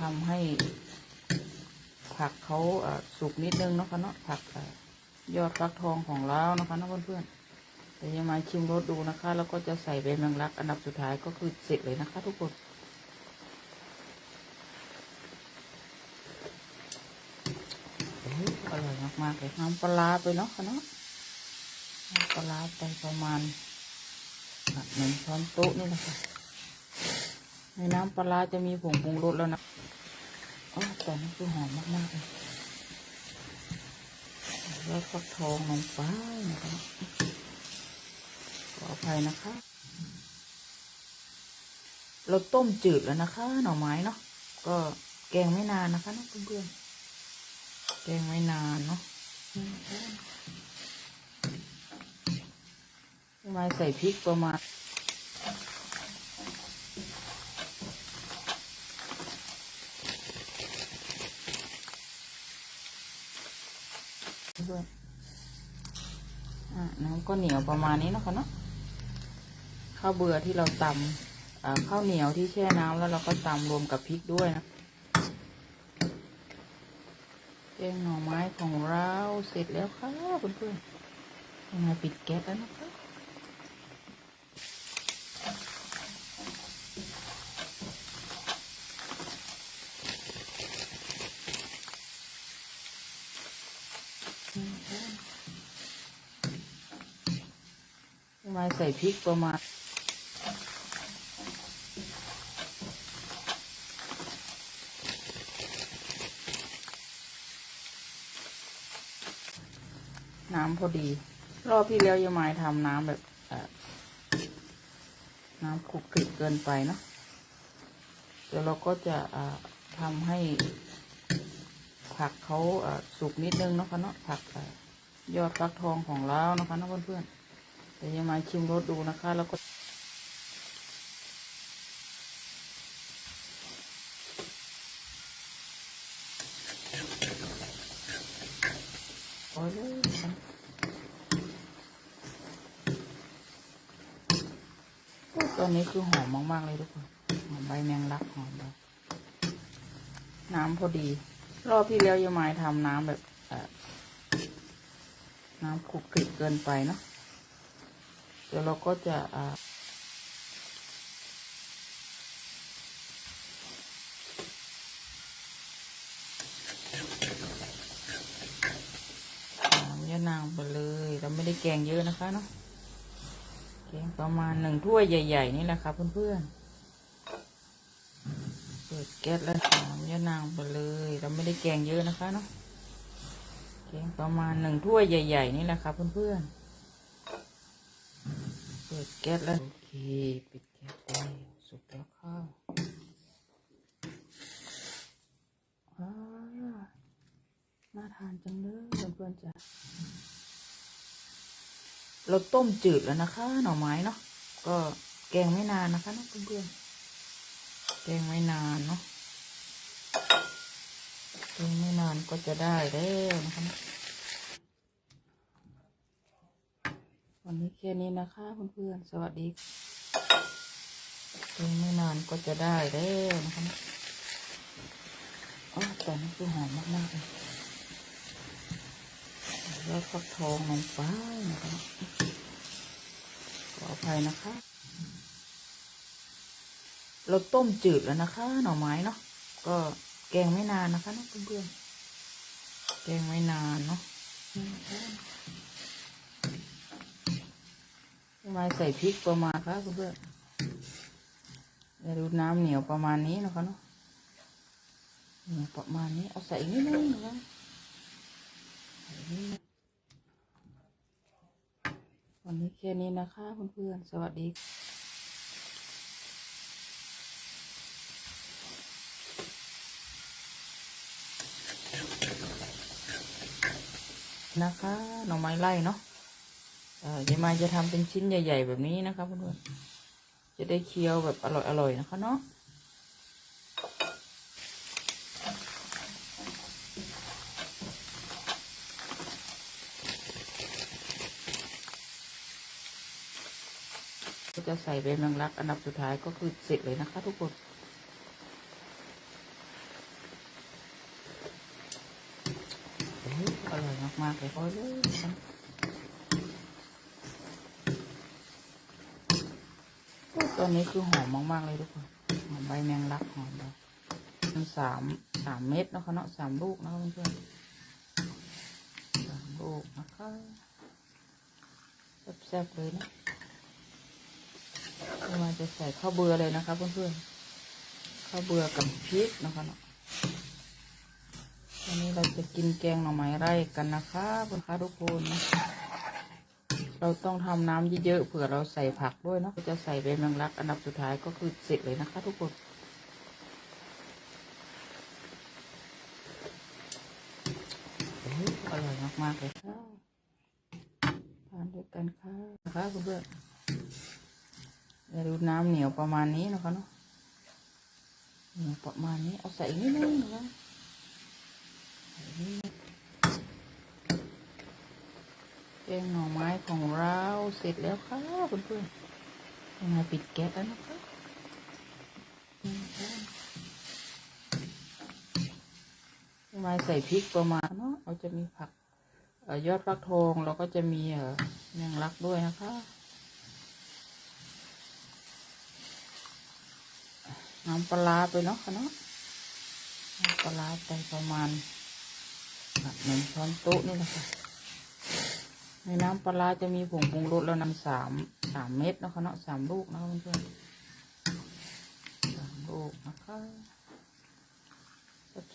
ทำให้ ผักเขาสุกนิดนึงนะคะเนาะผักยอดฟักทองของเรานะคะนะเพื่อนๆเดี๋ยวจะมาชิมรสดูนะคะ แล้วก็จะใส่ใบแมงลัก อันดับสุดท้ายก็คือเสร็จเลยนะคะ ทุกคนอ้ยอร่อยมากๆเลยน้ำปลาไปเนาะค่ะเนาะน้ำปลาไปประมาณหนึ่งช้อนโต๊ะนี่แหละค่ะ ในน้ำปลาจะมีผงปรุงรสแล้วนะอ๋อแต่นี่คือหอมมากๆเลยแล้วฟักทองลงไปนะครับขออภัยนะคะ เราต้มจืดแล้วนะคะ หน่อไม้เนาะ ก็แกงไม่นานนะคะนะเพื่อนๆ แกงไม่นานเนาะทำไมใส่พริกประมาณ ด้วยน้ำก็เหนียวประมาณนี้นะคะเนาะข้าวเบื่อที่เราตำข้าวเหนียวที่แช่น้ำแล้วเราก็ตำรวมกับพริกด้วยนะแกงหน่อไม้ของเราเสร็จแล้วค่ะเพื่อนๆยังไงปิดแก๊สแล้วนะคะ ยังไงใส่พริกประมาณน้ำพอดี รอบที่แล้วยายมายทำน้ำแบบน้ำคลุกคลิกเกินไปเนาะเดี๋ยวเราก็จะทำให้ผักเขาสุกนิดนึงนะคะเนาะผักยอดฟักทองของเรานะคะนะเพื่อนๆ เดี๋ยวยายมาชิมรสดูนะคะ แล้วก็โอ้ยเลยค่ะโอ้ยตัวนี้คือหอมมาก ๆ เลยทุกคน หอมใบแมงลักหอมเลยน้ำพอดี รอบที่แล้วยายมาทำน้ำแบบน้ำคลุกคลิกเกินไปเนาะ เดี๋ยวเราก็จะอ่าน้ำยะนางไปเลย เราไม่ได้แกงเยอะนะคะเนาะ แกงประมาณหนึ่งถ้วยใหญ่ ๆ นี่แหละค่ะเพื่อนๆ เปิดแก๊สแล้วหอมยะนางไปเลย เราไม่ได้แกงเยอะนะคะเนาะ แกงประมาณหนึ่งถ้วยใหญ่ ๆ นี่แหละค่ะเพื่อนๆ เปิดแก๊สแล้วโอเคปิดแก๊สได้สุกแล้วข้าวว้าน่าทานจังเลยเพื่อนๆจ้ะเราต้มจืดแล้วนะคะ หน่อไม้เนาะก็แกงไม่นานนะคะเนาะเพื่อนๆแกงไม่นานเนาะแกงไม่นานก็จะได้แล้วนะคะ วันนี้แค่นี้นะคะเพื่อนๆ สวัสดีแกงไม่นานก็จะได้แล้วนะคะอ๋อแต่นี่คือหอมมากๆเลยแล้วก็ทองลงไปนะคะขออภัยนะคะ เราต้มจืดแล้วนะคะ หน่อไม้เนาะ ก็แกงไม่นานนะคะเพื่อนๆ แกงไม่นานเนาะ ไมใส่พริกประมาณคะเพื่อนๆอย่าดูน้ำเหนียวประมาณนี้นะคะเนาะเหนียวประมาณนี้เอาใส่นิดนึงนะคะวันนี้แค่นี้นะคะเพื่อนๆสวัสดีนะคะหน่อไม้ไล่เนาะ ยายมาจะทำเป็นชิ้นใหญ่ ๆ แบบนี้นะคะเพื่อนจะได้เคี้ยวแบบอร่อยๆนะคะเนาะก็จะใส่ใบแมงลักอันดับสุดท้ายก็คือเสร็จเลยนะคะ ทุกคนอร่อยมากๆเลยโอ้ย ตัวนี้คือหอมมาก ๆ เลยทุกคนหอมใบแมงลักหอมเลยมันสามสามเม็ดนะคะเนาะสามลูกนะคะเพื่อนๆสามลูกนะคะแซ่บๆเลยนะเรามาจะใส่ข้าวเบื่อเลยนะคะเพื่อนๆข้าวเบื่อกับพริกนะคะเนาะวันนี้เราจะกินแกงหน่อไม้ไร่กันนะคะคุณคะทุกคนนะ เราต้องทำน้ำเยอะๆเผื่อเราใส่ผักด้วยเนาะจะใส่ใบแมงลักอันดับสุดท้ายก็คือเสร็จเลยนะคะ ทุกคนอ้ยอร่อยมากๆเลยค่ะทานด้วยกันค่ะนะคะเพื่อนๆอย่าดูน้ำเหนียวประมาณนี้นะคะเนาะเหนียวประมาณนี้เอาใส่นิดนึงนะคะ แกงหน่อไม้ของเราเสร็จแล้วค่ะเพื่อนๆยังไงปิดแก๊สแล้วนะคะยังไงใส่พริกประมาณเนาะเราจะมีผักอยอดฟักทองแล้วก็จะมีเอ่อแมงลักด้วยนะคะน้ำปลาไปเนาะค่ะเนาะน้ำปลาร้าไปประมาณหนึ่งช้อนโต๊ะนี่แหละค่ะ ในน้ำปลาจะมีผงปรุงรสแล้วนำสามสามเม็ดนะคะเนาะสามลูกนะคะเพื่อนสามลูกนะคะ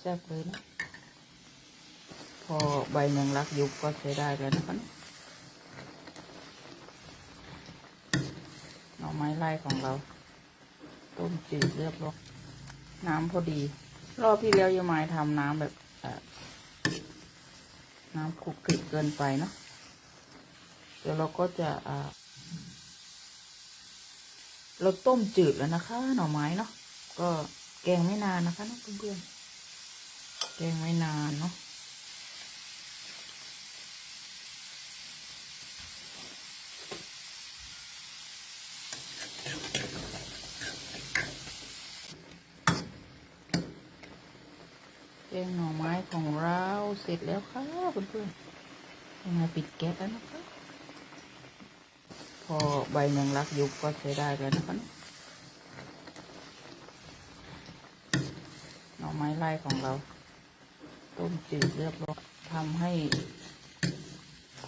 แซ่บๆเลยนะพอใบแมงลักยุบก็ใช้ได้แล้วนะคะเนาะหน่อไม้ไล่ของเรา ต้มจืดเรียบร้อยน้ำพอดี รอบที่แล้วยายไม้ทำน้ำแบบน้ำคลุกคลิกเกินไปเนาะ เดี๋ยวเราก็จะเราต้มจืดแล้วนะคะ หน่อไม้เนาะก็แกงไม่นานนะคะนะเพื่อนๆแกงไม่นานเนาะแกงหน่อไม้ของเราเสร็จแล้วค่ะเพื่อนๆยังไงปิดแก๊สแล้วนะคะ พอใบแมงลักยุบก็ใช้ได้แล้วนะคะหน่อไม้ไล่ของเรา ต้มจืดเรียบร้อยทำให้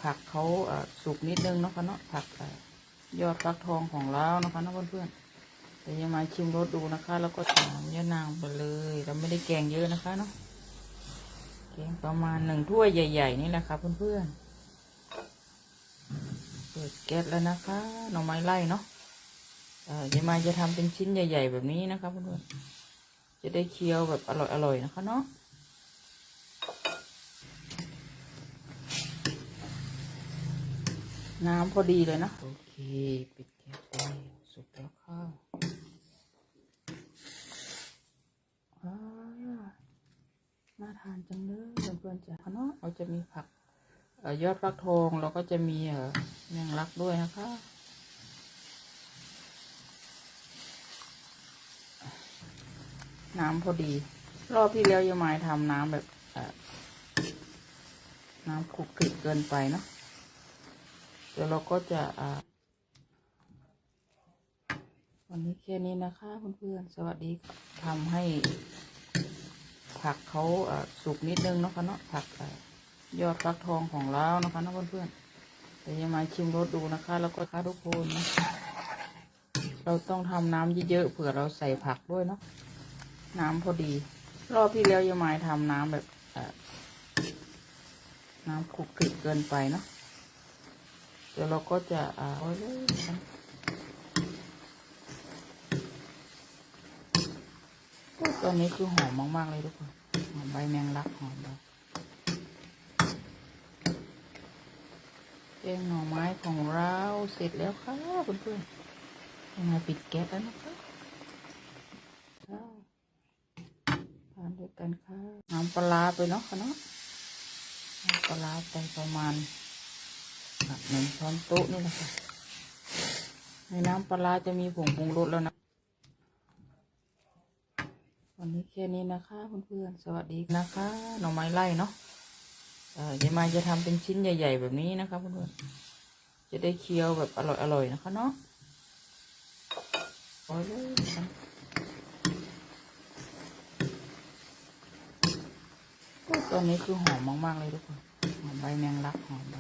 ผักเขาสุกนิดนึงนะคะเนาะผักยอดฟักทองของเรานะคะเนะเพื่อนๆเดี๋ยวจะมาชิมรสดูนะคะ แล้วก็ถามยะนางไปเลยเราไม่ได้แกงเยอะนะคะเนาะแกงประมาณหนึ่งถ้วยใหญ่ ๆ นี่แหละครับเพื่อนๆ เปิดแก๊สแล้วนะคะหน่อไม้ไล่เนาะเอ่อเดี๋ยวมาจะทำเป็นชิ้นใหญ่ ๆ แบบนี้นะคะเพื่อนๆจะได้เคี้ยวแบบอร่อยๆนะคะเนาะน้ำพอดีเลยนะ โอเค ปิดแก๊สไปสุกแล้วข้าวน่าทานจังเลยเพื่อนๆจ้ะเนาะเราจะมีผัก ยอดฟักทองแล้วก็จะมีเอ่อแมงลักด้วยนะคะ น้ำพอดี รอบที่แล้วยายไม้ทำน้ำแบบน้ำคลุกคลิกเกินไปเนาะเดี๋ยวเราก็จะวันนี้แค่นี้นะคะเพื่อนๆสวัสดีทำให้ผักเขาสุกนิดนึงเนาะคะเนาะผักอ ยอดฟักทองของเรานะคะเนาะเพื่อนๆเดี๋ยวจะมาชิมรสดูนะคะ แล้วก็ค่ะทุกคนนะเราต้องทำน้ำเยอะๆเผื่อเราใส่ผักด้วยเนาะน้ำพอดี รอบที่แล้วยายไม้ทำน้ำแบบน้ำคลุกคลิกเกินไปเนาะเดี๋ยวเราก็จะอ่าโอ้ยเลยโอ้ยตัวนี้คือหอมมากๆเลยทุกคน หอมใบแมงลักหอมเลย กงหน่อไม้ของเราเสร็จแล้วค่ะเพื่อนๆยังไงปิดแก๊สแล้วนะคะทานด้วยกันค่ะน้ำปลาไปเนาะค่ะเนาะน้ำปลาไปประมาณหนึ่งช้อนโต๊ะนี่แหละค่ะในน้ำปลาร้าจะมีผงปรุงรสแล้วนะวันนี้แค่นี้นะคะเพื่อนๆสวัสดีนะคะหน่อไม้ไล่เนาะ เดี๋ยายมาจะทำเป็นชิ้นใหญ่ ๆ แบบนี้นะคะเพื่อนๆจะได้เคี้ยวแบบอร่อยๆนะคะเนาะโอ้ยเลยนะคะโอ้ยตอนนี้คือหอมมากๆเลยทุกคนหอมใบแมงลักหอมใบ